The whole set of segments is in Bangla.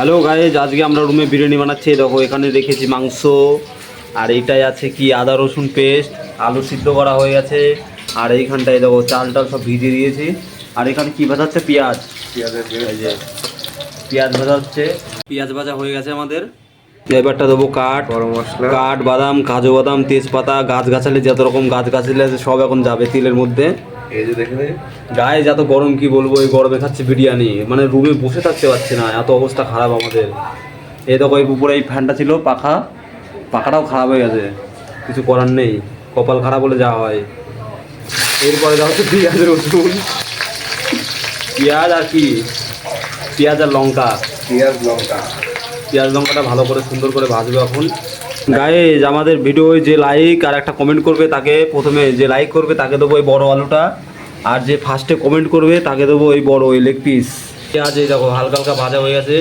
হ্যালো গাইজ আজকে আমরা রুমে বিরিয়ানি বানাচ্ছি। দেখো এখানে রেখেছি মাংস আর এইটাই আছে কি আদা রসুন পেস্ট আলু সিদ্ধ করা হয়ে গেছে। আর এইখানটায় দেখো চাল টাল সব ভিজিয়ে দিয়েছি। আর এখানে কি ভাজা হচ্ছে? পেঁয়াজ। পেঁয়াজ ভাজা হচ্ছে। পেঁয়াজ ভাজা হয়ে গেছে আমাদের। এবারটা দেবো কাঠ। গরম মশলা। কাঠ বাদাম কাজু বাদাম তেজপাতা গাছ গাছালি যত রকম গাছ গাছালি আছে সব এখন যাবে তেলের মধ্যে। এই যে দেখে। গায়ে যত গরম কি বলব এই গরমে খাচ্ছি বিরিয়ানি। মানে রুমে বসে থাকতে পারছে না এত অবস্থা খারাপ আমাদের। এই দেখো এই উপরে এই ফ্যানটা ছিল পাখা। পাখাটাও খারাপ হয়ে গেছে। কিছু করার নেই। কপাল খারাপ হলে যা হয়। এরপরে দেখো হচ্ছে পেঁয়াজ রসুন। পেঁয়াজ আর কি? পেঁয়াজ আর লঙ্কা। পেঁয়াজ লঙ্কা। পেঁয়াজ লঙ্কাটা ভালো করে সুন্দর করে ভাজবে এখন। গায়ে আমাদের ভিডিও যে লাইক আর একটা কমেন্ট করবে, তাকে প্রথমে যে লাইক করবে, তাকে দেবো ওই বড় আলুটা। আর যে ফার্স্টে কমেন্ট করবে, তাকে দেবো ওই বড় ওই লেগ পিস পেঁয়াজ এই দেখো, হালকা হালকা ভাজা হয়ে গেছে।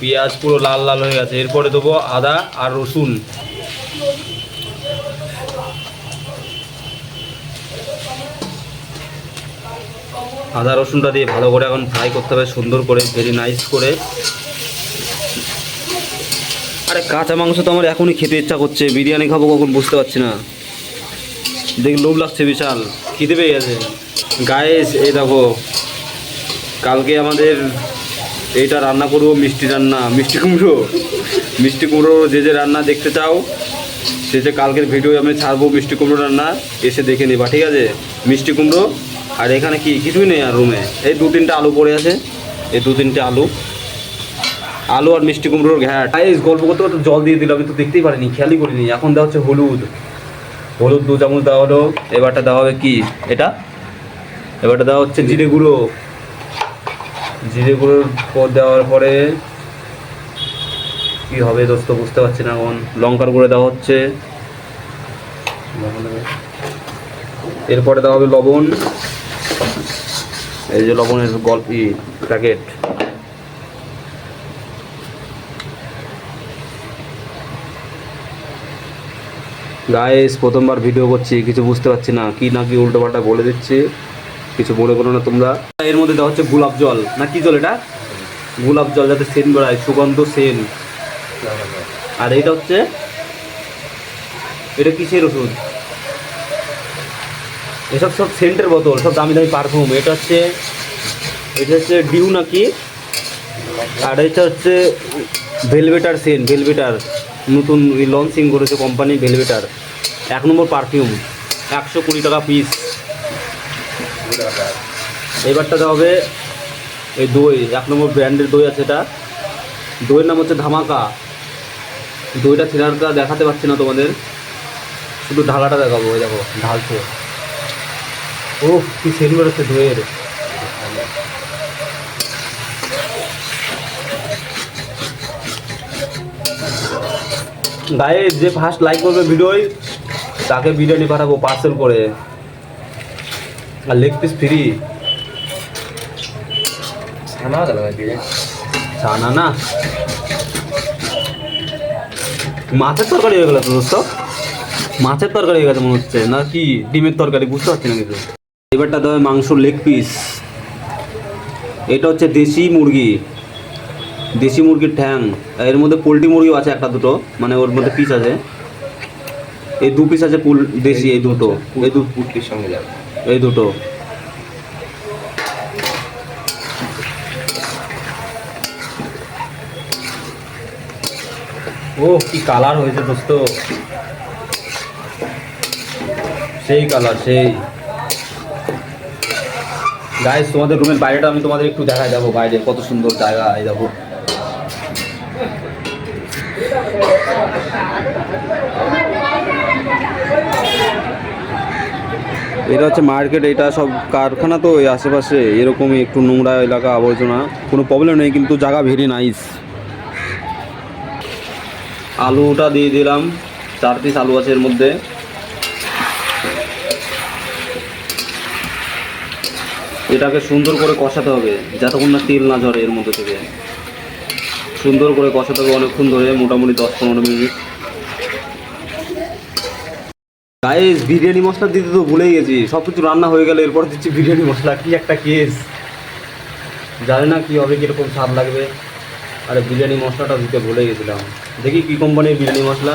পেঁয়াজ পুরো লাল লাল হয়ে গেছে। এরপরে দেবো আদা আর রসুন। আদা রসুনটা দিয়ে ভালো করে এখন ফ্রাই করতে হবে, সুন্দর করে ভেরি নাইস করে। আরে কাঁচা মাংস তো আমার এখনই খেতে ইচ্ছা করছে, বিরিয়ানি খাব কখন বুঝতে পারছি না। দেখ, লোভ লাগছে বিশাল, খিদে পেয়ে গেছে। গায়েস, এই দেখো, কালকে আমাদের এইটা রান্না করব, মিষ্টি রান্না। মিষ্টি কুমড়ো। মিষ্টি কুমড়ো যে যে রান্না দেখতে চাও, সে যে কালকের ভিডিও আমি ছাড়বো মিষ্টি কুমড়ো রান্না, এসে দেখে নিবা, ঠিক আছে? মিষ্টি কুমড়ো, আর এখানে কি? কিছুই নেই আর রুমে। এই দু তিনটে আলু পড়ে আছে। এই দু তিনটে আলু। আলু আর মিষ্টি কুমড়োর ঘ্যাট। গাইস গল্প করতে করতে জল দিয়ে দিল, আমি তো দেখতেই পারিনি, খেয়ালই করিনি। এখন দেওয়া হচ্ছে হলুদ। হলুদ দু চামচ দেওয়া হলো, এবারটা দেওয়া হবে কি? এটা? এবারটা দেওয়া হচ্ছে জিরে গুঁড়ো। জিরে গুঁড়োর পর দেওয়ার পরে কি হবে দোস্ত, বুঝতে পারছি না এখন। লঙ্কার গুঁড়ো দেওয়া হচ্ছে। এরপরে দেওয়া হবে লবণ। এই যে লবণের গল্প প্যাকেট গাইস প্রথমবার ভিডিও করছি, কিছু বুঝতে পারছি না। কি না কি উল্টো পাল্টা বলে দিচ্ছে, কিছু মনে করো না তোমরা। এর মধ্যে দেওয়া হচ্ছে গোলাপ জল। না, কি জল এটা? গোলাপ জল, যাতে সেন বেড়ায়, সুগন্ধ সেন আর এটা হচ্ছে, এটা কিসের ওষুধ? এসব সব সেন্টের বোতল, সব দামি দামি পারফিউম এটা হচ্ছে এটা হচ্ছে ডিউ নাকি আর এটা হচ্ছে ভেলভেটার সেন ভেলভেটার। নতুন লঞ্চিং করেছে কোম্পানি ভেলভেটার এক নম্বর পারফিউম একশো কুড়ি টাকা পিস এবারটা দেওয়া হবে এই দই, এক নম্বর ব্র্যান্ডের দই আছে এটা। দইয়ের নাম হচ্ছে ধামাকা। দইটা সিনারটা দেখাতে পারছি না তোমাদের। শুধু ঢালাটা দেখাবো ওই দেখো, ঢালছে। ও কি সেন বেরোচ্ছে দইয়ের। গায়ে যে ফার্স্ট লাইক করবে ভিডিওই তাকে বিরিয়ানি পাঠাবো পার্সেল করে। আর লেগ পিস ফ্রি ছানা না। মাছের তরকারি হয়ে গেল তো দোস্ত। মাছের তরকারি হয়ে গেছে মনে হচ্ছে। না কি ডিমের তরকারি বুঝতে পারছি না কিছু। এবারটা দেওয়া মাংস লেগ পিস এটা হচ্ছে দেশি মুরগি। দেশি মুরগির ঠ্যাং এর মধ্যে পোলট্রি মুরগিও আছে একটা দুটো মানে ওর মধ্যে পিস আছে। এই দু পিস আছে পুল দেশি এই দুটো। এই দু পুটলির সঙ্গে যাবে। এই দুটো। ও কি কালার হয়েছে দোস্ত? সেই কালার সেই। গাইস তোমাদের রুমের বাইরেটা আমি তোমাদের একটু দেখায় যাব বাইরে কত সুন্দর জায়গা এই দেখো। এটা হচ্ছে মার্কেট, এটা সব কারখানা তো ওই আশেপাশে, এরকমই একটু নোংরা এলাকা, আবর্জনা, কোনো প্রবলেম নেই, কিন্তু জায়গা ভেরি নাইস আলুটা দিয়ে দিলাম, চার পিস আলু আছে এর মধ্যে। এটাকে সুন্দর করে কষাতে হবে যতক্ষণ না তেল না ঝরে এর মধ্যে থেকে। সুন্দর করে কষাতে হবে অনেকক্ষণ ধরে, মোটামুটি দশ পনেরো মিনিট। গায়েস বিরিয়ানি মশলা দিতে তো ভুলেই গেছি। সব কিছু রান্না হয়ে গেলে, এরপর দিচ্ছি বিরিয়ানি মশলা। কি একটা কেস জানি না কি হবে, কীরকম স্বাদ লাগবে। আরে, বিরিয়ানি মশলাটা দিতে ভুলে গেছিলাম। দেখি কি কোম্পানির বিরিয়ানি মশলা।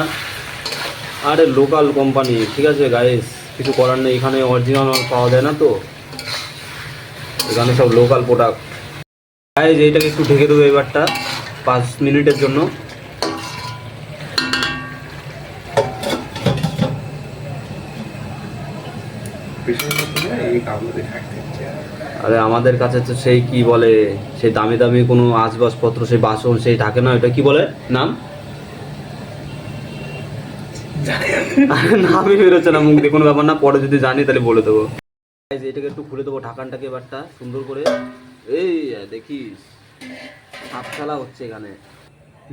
আরে লোকাল কোম্পানি ঠিক আছে গায়েস কিছু করার নেই, এখানে অরিজিনাল পাওয়া যায় না তো। এখানে সব লোকাল প্রোডাক্ট গায়েস এইটাকে একটু ঢেকে দেবো এবারটা। পাঁচ মিনিটের জন্য। আরে আমাদের কাছে তো সেই কি বলে, সেই দামি দামি কোনো আসবাবপত্র সেই বাসন, সেই থাকে না ওটা কি বলে? নাম? নামই বেরোচ্ছে না, মুখ দিয়ে কোনো ব্যাপার না, পরে যদি জানি তাহলে বলে দেবো। এটাকে একটু খুলে দেবো ঢাকানটাকে এবারটা, সুন্দর করে। এই, দেখিস। সাপ খেলা হচ্ছে এখানে।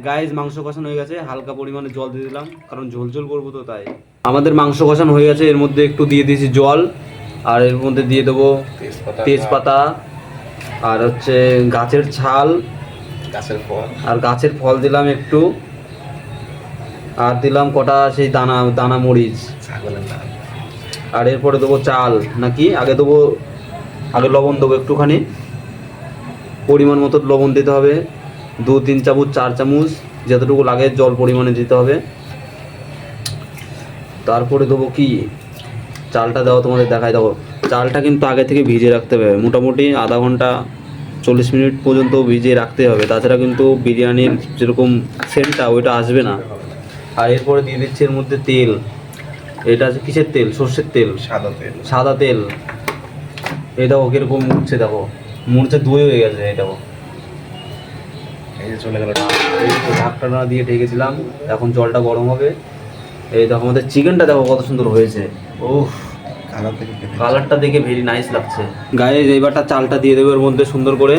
গাইজ মাংস কষানো হয়ে গেছে। হালকা পরিমাণে জল দিয়ে দিলাম কারণ ঝোল ঝোল করব তো তাই। আমাদের মাংস কষানো হয়ে গেছে এর মধ্যে একটু দিয়ে দিয়েছি জল আর এর মধ্যে দিয়ে দেবো তেজপাতা। তেজপাতা আর হচ্ছে গাছের ছাল গাছের ফল। আর গাছের ফল দিলাম একটু আর দিলাম কটা সেই দানা দানা মরিচ। ছাগলের আর এরপরে দেবো চাল নাকি? আগে দেবো আগে লবণ দেবো একটুখানি। পরিমাণ মতো লবণ দিতে হবে। দু তিন চামচ চার চামচ যতটুকু লাগে জল পরিমাণে দিতে হবে। তারপরে দেবো কি? চালটা দেওয়া তোমাদের দেখাই। দেবো চালটা কিন্তু আগে থেকে ভিজিয়ে রাখতে হবে। মোটামুটি আধা ঘণ্টা চল্লিশ মিনিট পর্যন্ত ভিজিয়ে রাখতে হবে। তাছাড়া কিন্তু বিরিয়ানির যেরকম সেন্টটা ওইটা আসবে না। আর এরপরে দিয়ে দিচ্ছি এর মধ্যে তেল। এটা আছে কিসের তেল? সর্ষের তেল। সাদা তেল। সাদা তেল। এই দেখো কীরকম মুড়ছে দেখো। মুড়ছে দই হয়ে গেছে দেখো এই যে চলে গেল। ঢাকটা দিয়ে ঢেকেছিলাম এখন জলটা গরম হবে। এই দেখো আমাদের চিকেনটা দেখো কত সুন্দর হয়েছে। কেটে কালারটা দেখে ভেরি নাইস লাগছে। গায়ে এইবারটা চালটা দিয়ে দেবে ওর মধ্যে সুন্দর করে।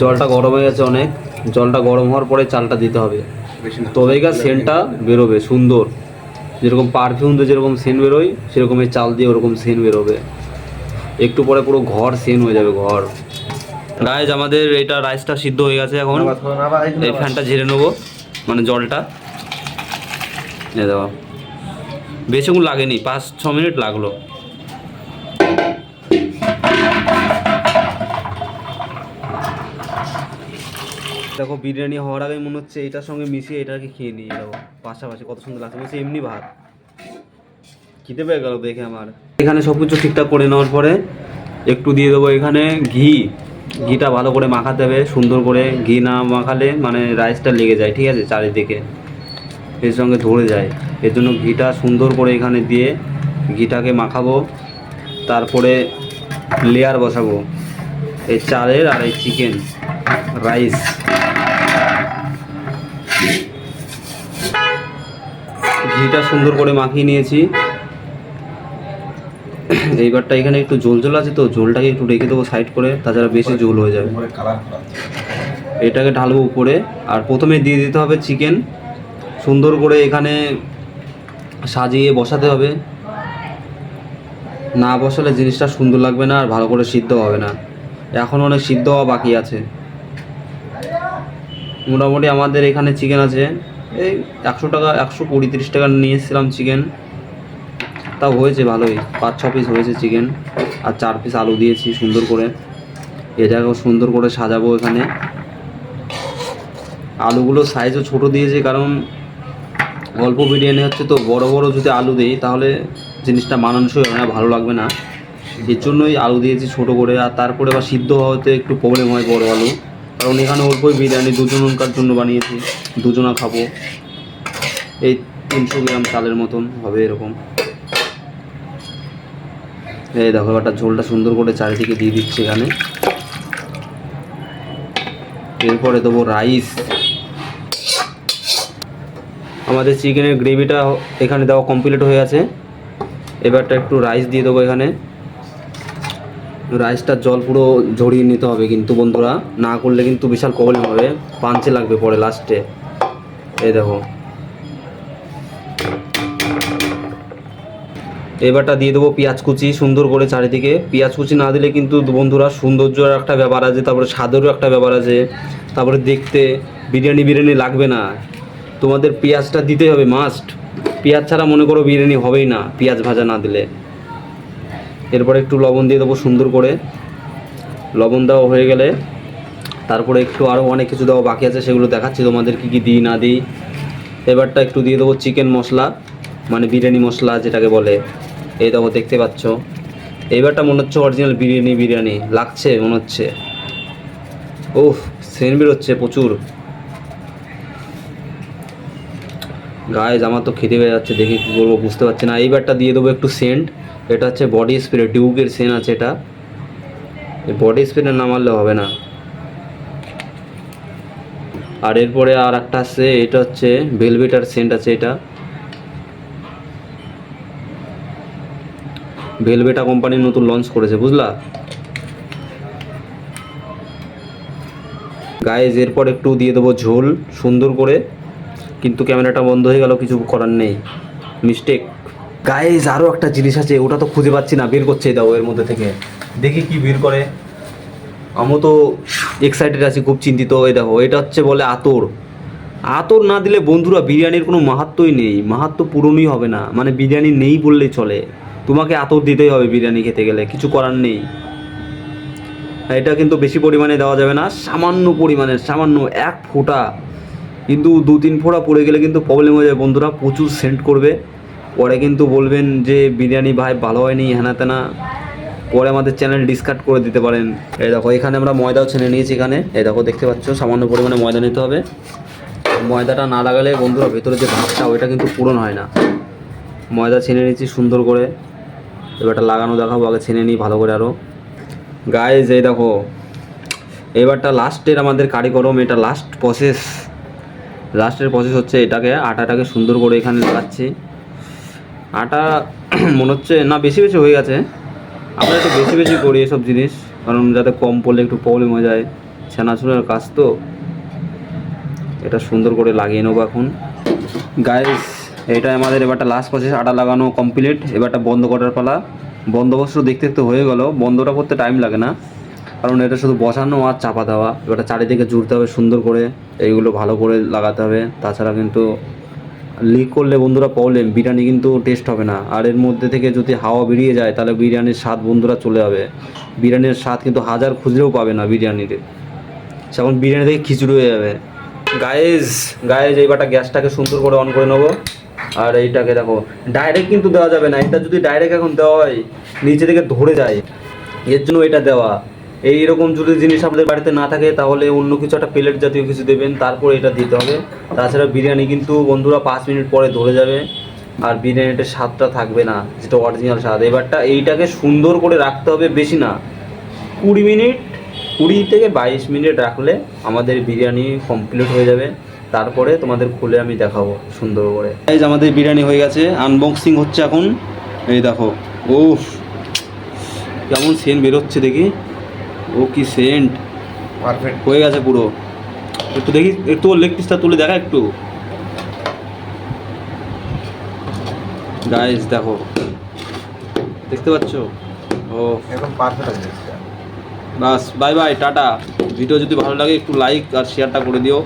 জলটা গরম হয়ে গেছে অনেক। জলটা গরম হওয়ার পরে চালটা দিতে হবে। না। তবেই গা সেন্টটা বেরোবে সুন্দর। যেরকম পারফিউম দিয়ে যেরকম সেন বেরোয় সেরকম এই চাল দিয়ে ওরকম সেন বেরোবে। একটু পরে পুরো ঘর সেন হয়ে যাবে ঘর। গাইজ আমাদের এটা রাইসটা সিদ্ধ হয়ে গেছে এখন। এই ফ্যানটা ঝেড়ে নেব মানে জলটা। এ দেখো। বেশিক্ষণ লাগেনি পাঁচ ছ মিনিট লাগল। দেখো বিরিয়ানি হওয়ার আগে মনে হচ্ছে এটার সঙ্গে মিশিয়ে এটাকে খেয়ে নিয়ে যাব পাশাপাশি কত সুন্দর লাগছে বলছে এমনি ভাত। খিদে পেয়ে গেল দেখে আমার। এখানে সব কিছু ঠিকঠাক করে নেওয়ার পরে একটু দিয়ে দেবো এখানে ঘি। ঘিটা ভালো করে মাখাতে হবে, সুন্দর করে ঘি না মাখালে মানে রাইসটা লেগে যায়, ঠিক আছে, চারিদিকে। এর সঙ্গে ধরে যায়। এর জন্য ঘিটা সুন্দর করে এখানে দিয়ে ঘিটাকে মাখাবো, তারপরে লেয়ার বসাবো। এই চালের আর এই চিকেন রাইস ঘিটা সুন্দর করে মাখিয়ে নিয়েছি। এইবারটা এখানে একটু ঝোল ঝোল আছে তো ঝোলটাকে একটু রেখে দেবো সাইড করে তাছাড়া বেশি ঝোল হয়ে যাবে। এটাকে ঢালবো উপরে আর প্রথমে দিয়ে দিতে হবে চিকেন সুন্দর করে এখানে সাজিয়ে বসাতে হবে। না বসালে জিনিসটা সুন্দর লাগবে না আর ভালো করে সিদ্ধ হবে না। এখন অনেক সিদ্ধ হওয়া বাকি আছে। মোটামুটি আমাদের এখানে চিকেন আছে। এই একশো টাকা একশো কুড়ি তিরিশ টাকা নিয়ে এসেছিলাম চিকেন তাও হয়েছে ভালোই। পাঁচ, ছ পিস হয়েছে চিকেন আর চার পিস আলু দিয়েছি সুন্দর করে। এটাকেও সুন্দর করে সাজাবো এখানে। আলুগুলো সাইজও ছোট দিয়েছে কারণ অল্প বিরিয়ানি হচ্ছে তো বড় বড় যদি আলু দিই তাহলে জিনিসটা মানানসই হবে না, ভালো লাগবে না। এর জন্যই আলু দিয়েছি ছোট করে আর তারপরে আবার সিদ্ধ হওয়াতে একটু প্রবলেম হয় বড় আলু। কারণ এখানে অল্পই বিরিয়ানি দুজনকার জন্য বানিয়েছি, দুজনা খাব। এই তিনশো গ্রাম চালের মতন হবে এরকম। এই দেখো একটা ঝোলটা সুন্দর করে চারিদিকে দিয়ে দিচ্ছি এখানে। এরপরে দেবো রাইস। আমাদের চিকেনের গ্রেভিটা এখানে দেওয়া কমপ্লিট হয়ে আছে এবারটা একটু রাইস দিয়ে দেবো এখানে। রাইসটার জল পুরো ঝরিয়ে নিতে হবে কিন্তু বন্ধুরা। না করলে কিন্তু বিশাল প্রবলেম হবে। পাঞ্চে লাগবে পরে লাস্টে এই দেখো। এবারটা দিয়ে দেবো পেঁয়াজ কুচি, সুন্দর করে চারিদিকে। পেঁয়াজ কুচি না দিলে কিন্তু বন্ধুরা সৌন্দর্যের একটা ব্যাপার আছে, তারপরে স্বাদেরও একটা ব্যাপার আছে। তারপরে দেখতে বিরিয়ানি বিরিয়ানি লাগবে না। তোমাদের পেঁয়াজটা দিতে হবে মাস্ট পেঁয়াজ ছাড়া মনে করো বিরিয়ানি হবেই না, পেঁয়াজ ভাজা না দিলে। এরপরে একটু লবণ দিয়ে দেবো সুন্দর করে। লবণ দেওয়া হয়ে গেলে তারপরে একটু আরও অনেক কিছু দেওয়া বাকি আছে, সেগুলো দেখাচ্ছি তোমাদের কী কী দিই না দিই। এবারটা একটু দিয়ে দেবো চিকেন মশলা মানে বিরিয়ানি মশলা যেটাকে বলে। এই দেখো, দেখতে পাচ্ছ? এইবারটা মনে হচ্ছে অরিজিনাল বিরিয়ানি বিরিয়ানি। লাগছে, মনে হচ্ছে। ওহ সেন বেরোচ্ছে প্রচুর। গায়ে আমার তো খেতে পেয়ে যাচ্ছে, দেখে কী করব, বুঝতে পারছি না। এইবারটা দিয়ে দেবো একটু সেন্ট এটা হচ্ছে বডি স্প্রে ডিউকের সেন আছে এটা। বডি স্প্রে না মারলে হবে না। আর এরপরে আর একটা আছে, এটা হচ্ছে ভেলভেটার সেন্ট আছে এটা। ভেলভেটা কোম্পানির নতুন লঞ্চ করেছে, বুঝলা? গায়েজ এরপর একটু দিয়ে দেবো ঝোল, সুন্দর করে। কিন্তু ক্যামেরাটা বন্ধ হয়ে গেল, কিছু করার নেই। মিস্টেক গায়েজ আরও একটা জিনিস আছে, ওটা তো খুঁজে পাচ্ছি না, বের করছে দাও, এর মধ্যে থেকে। দেখি কি বের করে। আমি তো এক্সাইটেড আছি, খুব চিন্তিত, এই দেখো, এটা হচ্ছে বলে আতর। আতর না দিলে বন্ধুরা বিরিয়ানির কোনো মাহাত্মই নেই, মাহাত্ম পূরণই হবে না মানে বিরিয়ানি নেই বললেই চলে। তোমাকে আতর দিতেই হবে বিরিয়ানি খেতে গেলে, কিছু করার নেই। এটা কিন্তু বেশি পরিমাণে দেওয়া যাবে না, সামান্য পরিমাণে, সামান্য এক ফোঁটা। কিন্তু দু তিন ফোঁটা পড়ে গেলে কিন্তু প্রবলেম হয়ে যায়। বন্ধুরা, প্রচুর সেন্ট করবে। পরে কিন্তু বলবেন যে, বিরিয়ানি ভাই ভালো হয়নি, হ্যানা তেনা পরে আমাদের চ্যানেল ডিসকার্ড করে দিতে পারেন। এই দেখো, এখানে আমরা ময়দাও ছেনে নিয়েছি এখানে। এই দেখো, দেখতে পাচ্ছ, সামান্য পরিমাণে ময়দা নিতে হবে। ময়দাটা না লাগালে বন্ধুরা, ভেতরে যে ভাবটা, ওইটা কিন্তু পূরণ হয় না। ময়দা ছেনে নিয়েছি সুন্দর করে। এবারটা লাগানো দেখাবো, আগে ছেনে নিই ভালো করে আরও গায়ে এই দেখো, এবারটা লাস্টের আমাদের কারিগরম, এটা লাস্ট প্রসেস লাস্টের প্রসেস হচ্ছে এটাকে, আটাটাকে সুন্দর করে এখানে লাগাচ্ছি। আটা মনে হচ্ছে, না, বেশি বেশি হয়ে গেছে। আমরা একটু বেশি বেশি করি এসব জিনিস, কারণ যাতে কম পড়লে একটু প্রবলেম হয়ে যায়। ছানাছুনার কাজ তো। এটা সুন্দর করে লাগিয়ে নেব এখন। গাইস এটা আমাদের এবারটা লাস্ট প্রসেস আটা লাগানো কমপ্লিট এবারটা বন্ধ করার পালা। বন্দোবস্ত দেখতে দেখতে হয়ে গেল। বন্ধটা করতে টাইম লাগে না। কারণ এটা শুধু বসানো আর চাপা দেওয়া। এবারটা চারিদিকে জুড়তে হবে সুন্দর করে। এইগুলো ভালো করে লাগাতে হবে। তাছাড়া কিন্তু লিক করলে বন্ধুরা প্রবলেম বিরিয়ানি কিন্তু টেস্ট হবে না। আর এর মধ্যে থেকে যদি হাওয়া বেরিয়ে যায়, তাহলে বিরিয়ানির স্বাদ বন্ধুরা চলে যাবে। বিরিয়ানির স্বাদ কিন্তু হাজার খুঁজলেও পাবে না বিরিয়ানিতে সেমন বিরিয়ানি থেকে খিচুড়ি হয়ে যাবে। গায়েজ গায়েজ এইবারটা গ্যাসটাকে সুন্দর করে অন করে নেব। আর এইটাকে দেখো ডাইরেক্ট কিন্তু দেওয়া যাবে না, এটা যদি ডাইরেক্ট এখন দেওয়া হয়, নিচে থেকে ধরে যায়, এর জন্য এটা দেওয়া। এই এরকম যদি জিনিস আপনাদের বাড়িতে না থাকে, তাহলে অন্য কিছু একটা প্লেট জাতীয় কিছু দেবেন, তারপর এটা দিতে হবে। তাছাড়া বিরিয়ানি কিন্তু বন্ধুরা পাঁচ মিনিট পরে ধরে যাবে, আর বিরিয়ানিটার স্বাদটা থাকবে না যেটা অরিজিনাল স্বাদ। এবারটা এইটাকে সুন্দর করে রাখতে হবে বেশি না। কুড়ি মিনিট, কুড়ি থেকে বাইশ মিনিট রাখলে আমাদের বিরিয়ানি কমপ্লিট হয়ে যাবে। তারপরে তোমাদের খুলে আমি দেখাবো সুন্দর করে। এই আমাদের বিরিয়ানি হয়ে গেছে আনবক্সিং হচ্ছে এখন। এই দেখো ও কেমন সেন্ট বেরোচ্ছে দেখি। ও কি সেন্ট পারফেক্ট হয়ে গেছে পুরো। একটু দেখি একটু লেগ পিসটা তুলে দেখা একটু। গাইস দেখো দেখতে পাচ্ছ? ও একদম পারফেক্ট আছে বাস বাই বাই টাটা। ভিডিও যদি ভালো লাগে একটু লাইক আর শেয়ারটা করে দিও।